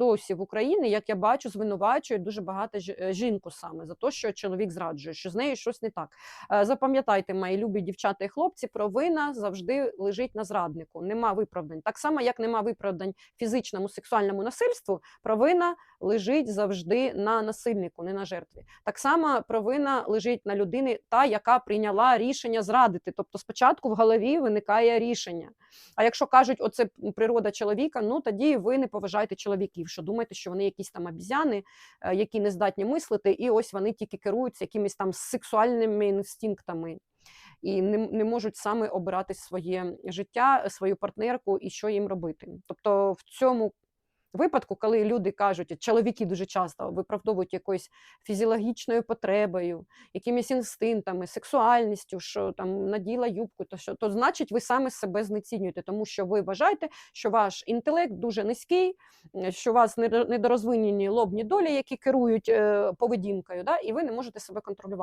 досі в Україні, як я бачу, звинувачують дуже багато е, жінку саме за те, що чоловік зраджує, що з нею щось не так. Е, Запам'ятайте, мої любі дівчата і хлопці, провина завжди лежить на зраднику. Нема виправдань. Так само, як нема виправдань фізичному сексуальному насильству, провина лежить завжди на насильнику, не на жертві. Так само провина лежить на людини, та яка прийняла рішення зрадити. Тобто, спочатку в голові виникає рішення. А якщо кажуть, оце природа чоловіка, ну тоді ви не поважаєте чоловіків, що думаєте, що вони якісь там обізяни, е, які не здатні мислити, і ось вони тільки керуються якимись там сексуальними інстинктами. І не, не можуть саме обирати своє життя, свою партнерку і що їм робити. Тобто в цьому випадку, коли люди кажуть, чоловіки дуже часто виправдовують якоюсь фізіологічною потребою, якимись інстинктами, сексуальністю, що там наділа юбку, то що то значить, ви саме себе знецінюєте, тому що ви вважаєте, що ваш інтелект дуже низький, що у вас недо- недорозвинені лобні долі, які керують е, поведінкою, да, і ви не можете себе контролювати.